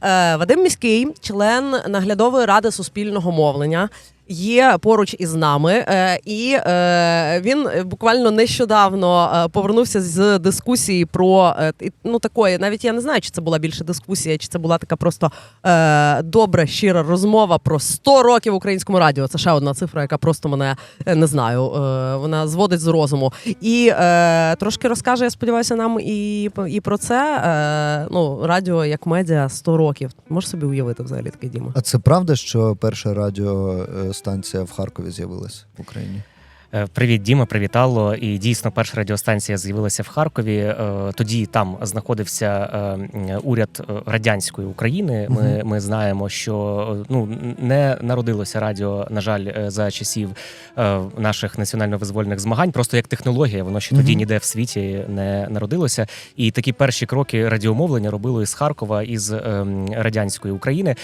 Е, Вадим міський, член наглядової ради суспільного мовлення. Є поруч із нами, е, і е, він буквально нещодавно е, повернувся з дискусії про ну такої, навіть я не знаю, чи це була більше дискусія, чи це була така просто добра, щира розмова про 100 років українському радіо. Це ще одна цифра, яка просто мене не знаю. Вона зводить з розуму. І трошки розкаже, я сподіваюся, нам і, і про це. Ну, радіо як медіа 100 років. Можеш собі уявити взагалі таке Діма? А це правда, що перша радіостанція в Харкові з'явилася в Україні? Е, Привіт, Діма, привіт, Алло. І дійсно, перша радіостанція з'явилася в Харкові. Е, Тоді там знаходився е, уряд радянської України. Ми, ми знаємо, що ну не народилося радіо, на жаль, за часів наших національно-визвольних змагань. Просто як технологія, воно ще тоді ніде в світі не народилося. І такі перші кроки радіомовлення робили з Харкова із радянської України.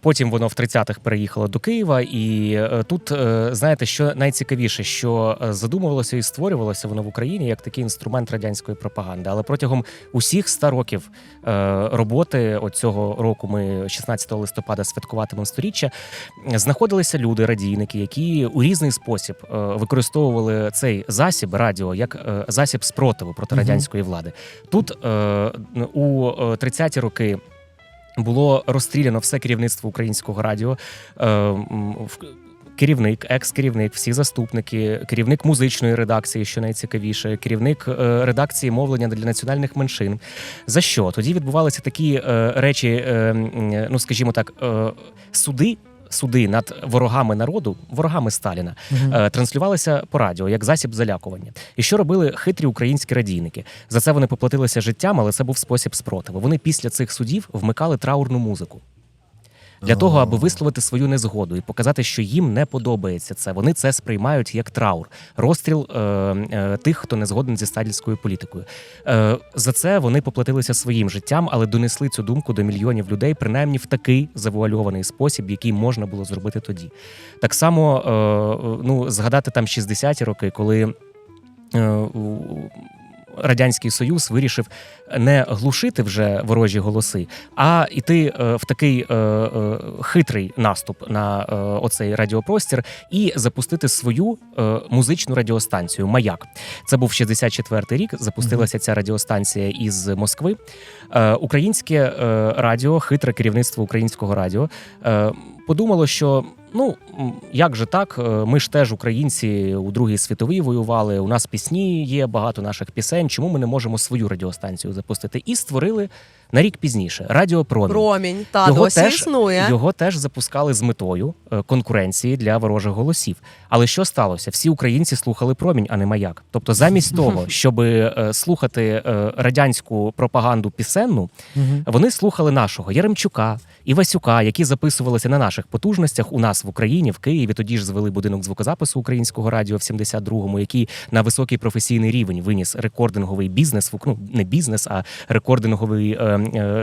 Потім воно в 30-х переїхало до Києва, і тут знаєте, що найцікавіше, що е, задумувалося і створювалося воно в Україні як такий інструмент радянської пропаганди. Але протягом усіх 100 років е, роботи от цього року, ми 16 листопада святкуватимемо сторіччя, знаходилися люди, радійники, які у різний спосіб е, використовували цей засіб радіо як засіб спротиву проти радянської влади. Тут у е, 30-ті роки. Було розстріляно все керівництво українського радіо. Керівник, екс-керівник, всі заступники, керівник музичної редакції, що найцікавіше, керівник е, редакції мовлення для національних меншин. За що тоді відбувалися такі е, речі, е, ну скажімо так, суди. Суди над ворогами народу, ворогами Сталіна, е, транслювалися по радіо як засіб залякування. І що робили хитрі українські радійники? За це вони поплатилися життям, але це був спосіб спротиву. Вони після цих судів вмикали траурну музику. Для того, аби висловити свою незгоду і показати, що їм не подобається це. Вони це сприймають як траур, розстріл е, е, тих, хто не згоден зі сталінською політикою. Е, за це вони поплатилися своїм життям, але донесли цю думку до мільйонів людей, принаймні в такий завуальований спосіб, який можна було зробити тоді. Так само, е, ну згадати там 60-ті роки, коли. е, Радянський Союз вирішив не глушити вже ворожі голоси, а йти е, в такий е, е, хитрий наступ на оцей радіопростір і запустити свою музичну радіостанцію Маяк. Це був 64-й рік. Запустилася ця радіостанція із Москви. Українське радіо, хитре керівництво українського радіо подумало, що. Ну як же так? Е, Ми ж теж українці у Другій світовій воювали. У нас пісні є, багато наших пісень. Чому ми не можемо свою радіостанцію запустити? І створили на рік пізніше Радіо Промінь. Промінь, та Його досі теж- існує. Його теж запускали з метою е, конкуренції для ворожих голосів. Але що сталося? Всі українці слухали промінь, а не маяк. Тобто, замість того, щоб е, слухати е, радянську пропаганду пісенну, вони слухали нашого Яремчука, Івасюка, які записувалися на наших потужностях у нас в Україні, в Києві. Тоді ж звели будинок звукозапису українського радіо в 72-му, який на високий професійний рівень виніс рекординговий бізнес, ну не бізнес, а рекординговий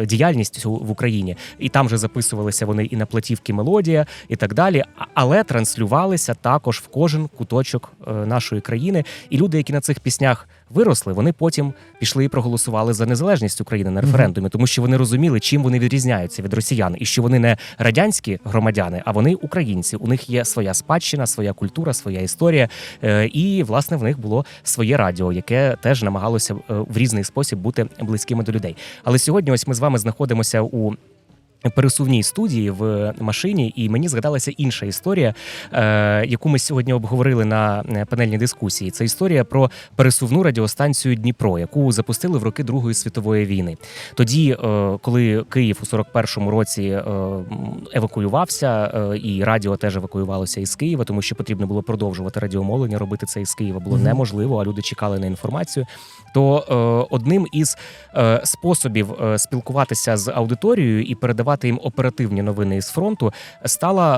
діяльність в Україні. І там же записувалися вони і на платівки мелодія, і так далі. Але транслювалися також в кожен куточок е, нашої країни. І люди, які на цих піснях виросли, вони потім пішли і проголосували за незалежність України на референдумі, тому що вони розуміли, чим вони відрізняються від росіян, і що вони не радянські громадяни, а вони українці. У них є своя спадщина, своя культура, своя історія. Е, І власне в них було своє радіо, яке теж намагалося е, в різний спосіб бути близькими до людей. Але сьогодні, ось ми з вами знаходимося у. Пересувній студії в машині, і мені згадалася інша історія, е, яку ми сьогодні обговорили на е, панельній дискусії. Це історія про пересувну радіостанцію Дніпро, яку запустили в роки Другої світової війни. Тоді, е, коли Київ у 41-му році е, евакуювався, е, і радіо теж евакуювалося із Києва, тому що потрібно було продовжувати радіомовлення, робити це із Києва було Мгм. неможливо, а люди чекали на інформацію. То е, одним із е, способів е, спілкуватися з аудиторією і передавати передавати їм оперативні новини із фронту, стала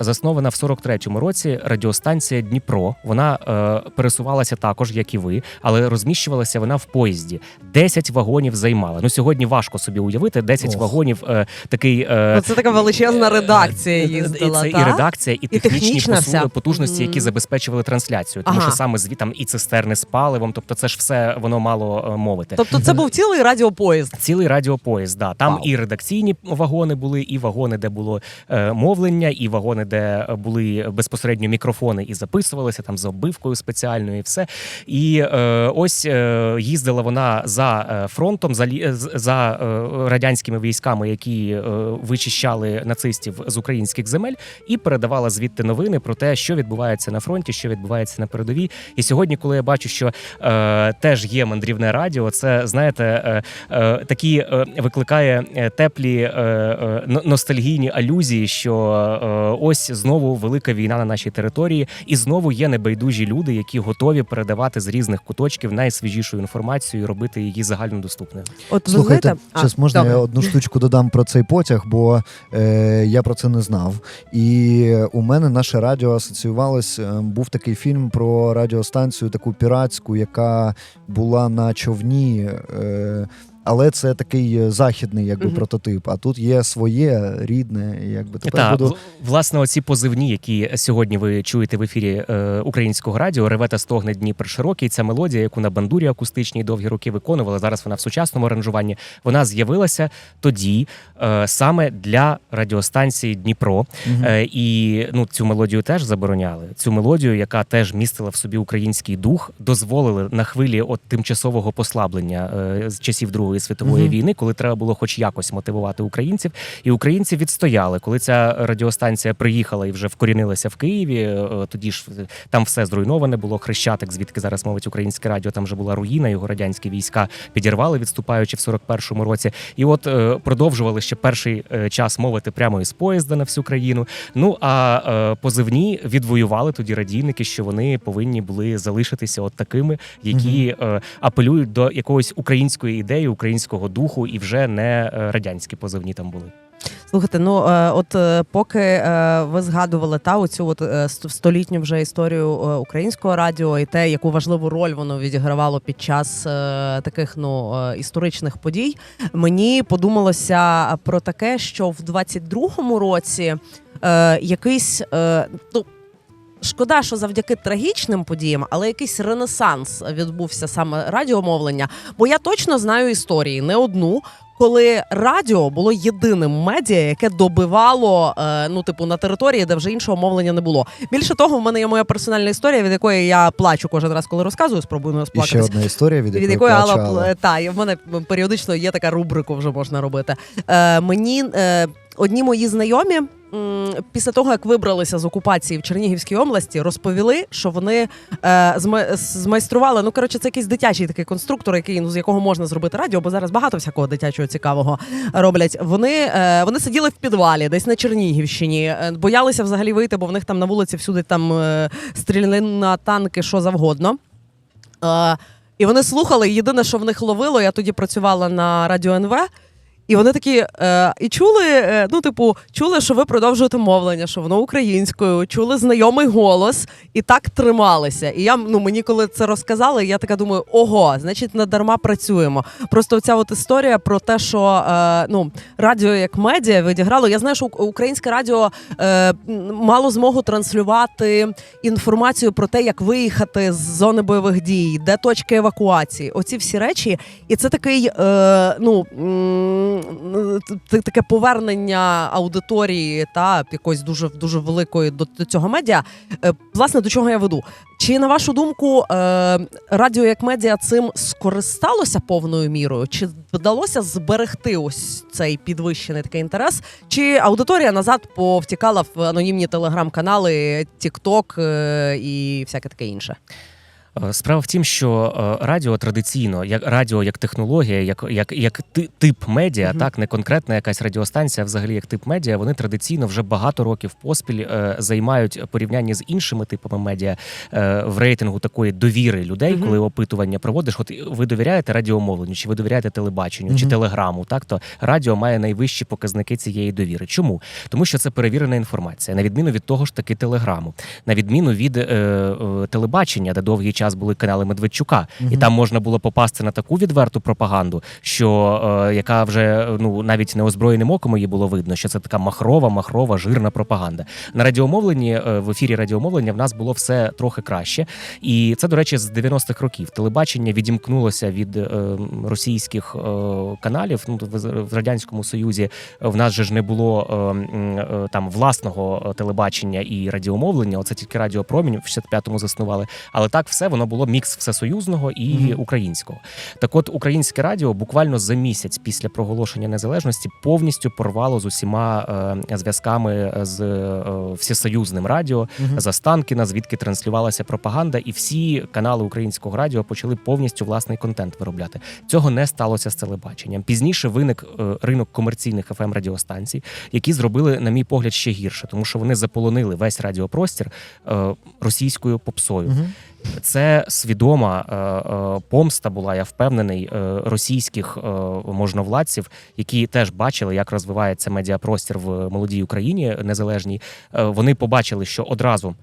е, заснована в 43-му році радіостанція Дніпро. Вона е, пересувалася також, як і ви, але розміщувалася вона в поїзді. 10 вагонів займала. Ну сьогодні важко собі уявити 10 Ох. вагонів. Е, такий е, Ну, це така величезна редакція Е, їздила. Це та? і редакція, і, технічні технічна посу- вся. потужності, які забезпечували трансляцію. Тому Ага. що саме зві там і цистерни з паливом, тобто це ж все воно мало е, мовити. Тобто це був цілий радіопоїзд. Цілий радіопоїзд, да. Там Вау. і редакційні вагони були, і вагони, де було е, мовлення, і вагони, де е, були безпосередньо мікрофони і записувалися там з оббивкою спеціальною, і все. І е, ось їздила вона за фронтом, за, за радянськими військами, які вичищали нацистів з українських земель, і передавала звідти новини про те, що відбувається на фронті, що відбувається на передовій. І сьогодні, коли я бачу, що е, теж є мандрівне радіо, це знаєте, е, е, такі е, викликає теплі ностальгійні алюзії, що е, ось знову велика війна на нашій території, і знову є небайдужі люди, які готові передавати з різних куточків найсвіжішу інформацію і робити її загальнодоступною. От Слухайте, знаєте, зараз можна добре. я одну штучку додам про цей потяг, бо е, я про це не знав. І у мене наше радіо асоціювалось. е, Був такий фільм про радіостанцію, таку піратську, яка була на човні. Е, але це такий е, західний якби Мгм. прототип. А тут є своє рідне. Якби тепер Та, буду власне, оці позивні, які сьогодні ви чуєте в ефірі е, українського радіо, реве та стогне Дніпр широкий. Ця мелодія, яку на бандурі акустичній довгі роки виконували. Зараз вона в сучасному аранжуванні. Вона з'явилася тоді е, саме для радіостанції Дніпро. Мгм. Е, і ну цю мелодію теж забороняли. Цю мелодію, яка теж містила в собі український дух, дозволили на хвилі от тимчасового послаблення е, з часів Другої світової Мгм. війни, коли треба було хоч якось мотивувати українців. І українці відстояли. Коли ця радіостанція приїхала і вже вкорінилася в Києві, е, тоді ж е, там все зруйноване було. Хрещатик, звідки зараз мовить українське радіо, там вже була руїна. Його радянські війська підірвали, відступаючи в 41-му році. І от е, продовжували ще перший час мовити прямо із поїзда на всю країну. Ну а позивні відвоювали тоді радійники, що вони повинні були залишитися от такими, які е, апелюють до якоїсь української ідеї, українського духу, і вже не е, радянські позивні там були. Слухайте, ну е, от е, поки ви згадували та оцю от столітню вже історію українського радіо і те, яку важливу роль воно відігравало під час таких ну історичних подій, мені подумалося про таке, що в 22-му році якийсь ну. Шкода, що завдяки трагічним подіям, але якийсь ренесанс відбувся саме радіомовлення. Бо я точно знаю історії, не одну, коли радіо було єдиним медіа, яке добивало е, ну, типу, на території, де вже іншого мовлення не було. Більше того, в мене є моя персональна історія, від якої я плачу кожен раз, коли розказую, спробую не І ще одна історія, від, Від якої якої Алла плаче Алла. пл- та і в мене періодично є така рубрика, вже можна робити. Е, мені е, одні мої знайомі. Після того, як вибралися з окупації в Чернігівській області, розповіли, що вони е, змайстрували. Ну коротше, це якийсь дитячий такий конструктор, який ну з якого можна зробити радіо, бо зараз багато всякого дитячого цікавого роблять. Вони, е, вони сиділи в підвалі, десь на Чернігівщині, е, боялися взагалі вийти, бо в них там на вулиці всюди там е, стріляли на танки, що завгодно. Е, і вони слухали. Єдине, що в них ловило, я тоді працювала на радіо НВ. І вони такі е, і чули, е, ну, типу, чули, що ви продовжуєте мовлення, що воно українською, чули знайомий голос і так трималися. І я ну мені коли це розказали, я така думаю, ого, значить, не дарма працюємо. Просто ця от історія про те, що е, ну радіо як медіа відіграло. Я знаю, що українське радіо е, мало змогу транслювати інформацію про те, як виїхати з зони бойових дій, де точки евакуації. Оці всі речі, і це такий е, ну таке повернення аудиторії та якоїсь дуже дуже великої до, до цього медіа. Е, власне, до чого я веду? Чи на вашу думку, е, радіо як медіа цим скористалося повною мірою? Чи вдалося зберегти ось цей підвищений такий інтерес? Чи аудиторія назад повтікала в анонімні телеграм-канали, Тікток і всяке таке інше? Е, Справа в тім, що е, радіо традиційно, як радіо як технологія, як, як, як ти- тип медіа, Мгм. так не конкретна якась радіостанція, а взагалі як тип медіа, вони традиційно вже багато років поспіль е, займають порівнянні з іншими типами медіа е, в рейтингу такої довіри людей, Мгм. коли опитування проводиш. От ви довіряєте радіомовленню, чи ви довіряєте телебаченню, чи телеграму? Так то радіо має найвищі показники цієї довіри. Чому? Тому що це перевірена інформація, на відміну від того ж таки телеграму, на відміну від е, е, телебачення, де довгий час були канали Медведчука, і там можна було попасти на таку відверту пропаганду, що е, яка вже ну навіть неозброєним оком її було видно, що це така махрова, махрова, жирна пропаганда. На радіомовленні е, в ефірі радіомовлення в нас було все трохи краще, і це, до речі, з 90-х років. Телебачення відімкнулося від е, російських е, каналів. Ну в, в радянському союзі в нас же ж не було е, е, там власного телебачення і радіомовлення. Оце тільки радіопромінь в 65-му заснували. Але так все воно було мікс всесоюзного і Мгм. українського. Так, от українське радіо буквально за місяць після проголошення незалежності повністю порвало з усіма е, зв'язками з е, всесоюзним радіо Мгм. з Останкіна, звідки транслювалася пропаганда, і всі канали українського радіо почали повністю власний контент виробляти. Цього не сталося з телебаченням. Пізніше виник е, ринок комерційних fm радіостанцій, які зробили, на мій погляд, ще гірше, тому що вони заполонили весь радіопростір е, російською попсою. Мгм. Це свідома е, е, помста була, я впевнений, е, російських можновладців, які теж бачили, як розвивається медіапростір в молодій Україні незалежній. Вони побачили, що одразу.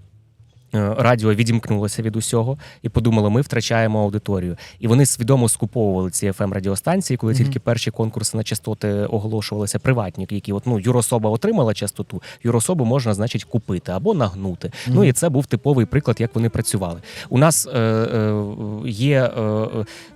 Е, Радіо відімкнулося від усього і подумали, ми втрачаємо аудиторію. І вони свідомо скуповували ці fm радіостанції, коли Мгм. тільки перші конкурси на частоти оголошувалися приватні, які от ну юрособа отримала частоту, юрособу можна, значить, купити або нагнути. Ну і це був типовий приклад, як вони працювали. У нас е, е, є е,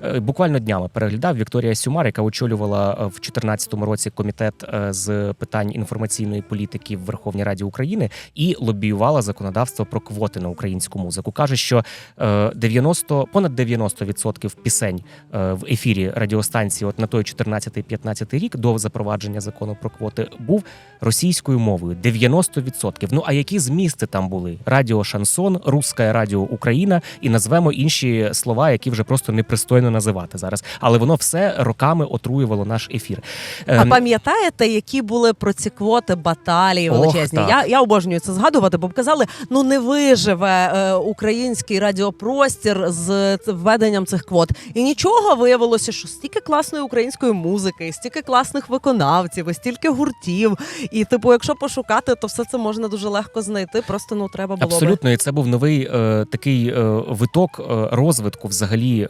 е, буквально днями переглядав Вікторія Сюмар, яка очолювала е, в 2014 році комітет е, з питань інформаційної політики в Верховній Раді України і лобіювала законодавство про квоти на українську музику. каже, що е, 90, понад 90% пісень е, в ефірі радіостанції, от на той 14-15 рік до запровадження закону про квоти, був російською мовою. 90%. Ну а які змісти там були? Радіо Шансон, Русське Радіо Україна і назвемо інші слова, які вже просто непристойно називати зараз. Але воно все роками отруювало наш ефір. А Ем, пам'ятаєте, які були про ці квоти баталії величезні? так. Я, я обожнюю це згадувати, бо казали, ну не виживе е, український радіопростір з введенням цих квот. І нічого виявилося, що стільки класної української музики, стільки класних виконавців, і стільки гуртів. І типу, якщо пошукати, то все це можна дуже легко знайти. Просто ну треба було би. І це був новий е, такий е, виток е, розвитку взагалі е,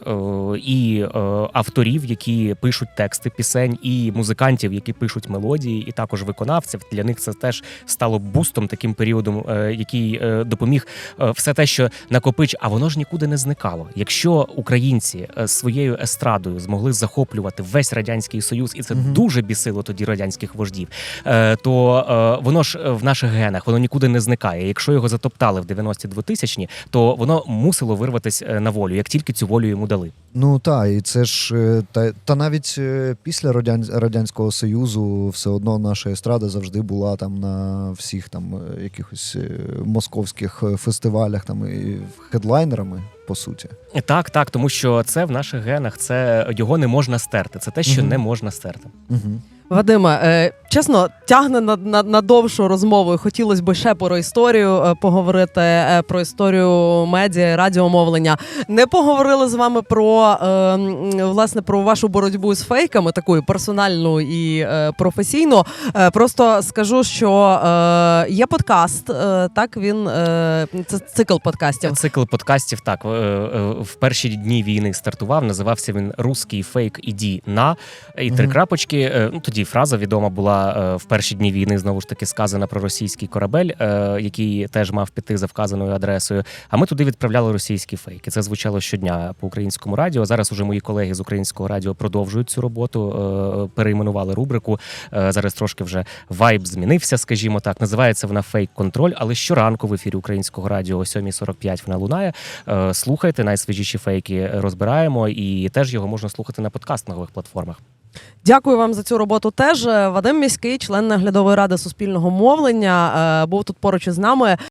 і е, авторів, які пишуть тексти пісень, і музикантів, які пишуть мелодії, і також виконавців. Для них це теж стало бустом, таким періодом, е, який е, допоміг все те, що накопич, а воно ж нікуди не зникало. Якщо українці е, своєю естрадою змогли захоплювати весь радянський союз, і це Мгм. дуже бісило тоді радянських вождів, е, то е, воно ж в наших генах воно нікуди не зникає. Якщо його затоптали в 90-ті 2000-ні, то воно мусило вирватися е, на волю, як тільки цю волю йому дали. Ну так, і це ж е, та, та навіть е, після радян, радянського союзу все одно наша естрада завжди була там на всіх там е, якихось е, московських е, фестивалях, там і хедлайнерами, по суті. Так, так, тому що це в наших генах, це його не можна стерти. Це те, що угу. не можна стерти. Угу. Вадиме, чесно, тягне на, на, на довшу розмову. Хотілося б ще про історію е, поговорити, е, про історію медіа, радіомовлення. Не поговорили з вами про е, власне про вашу боротьбу з фейками, такою персональну і професійну. Просто скажу, що є подкаст. так він це цикл подкастів. Цикл подкастів так в перші дні війни стартував. Називався він Руський фейк іді на і три крапочки. Ну тоді фраза відома була е, в перші дні війни. Знову ж таки сказана про російський корабель, е, який теж мав піти за вказаною адресою. А ми туди відправляли російські фейки. Це звучало щодня по українському радіо. Зараз уже мої колеги з українського радіо продовжують цю роботу. е, Перейменували рубрику. Зараз трошки вже вайб змінився, скажімо так. Називається вона фейк контроль. Але щоранку в ефірі українського радіо о 7.45 вона лунає. Слухайте найсвіжіші фейки, розбираємо, і теж його можна слухати на подкастингових платформах. Дякую вам за цю роботу. Теж Вадим Міський, член наглядової ради суспільного мовлення, е, був тут поруч із нами.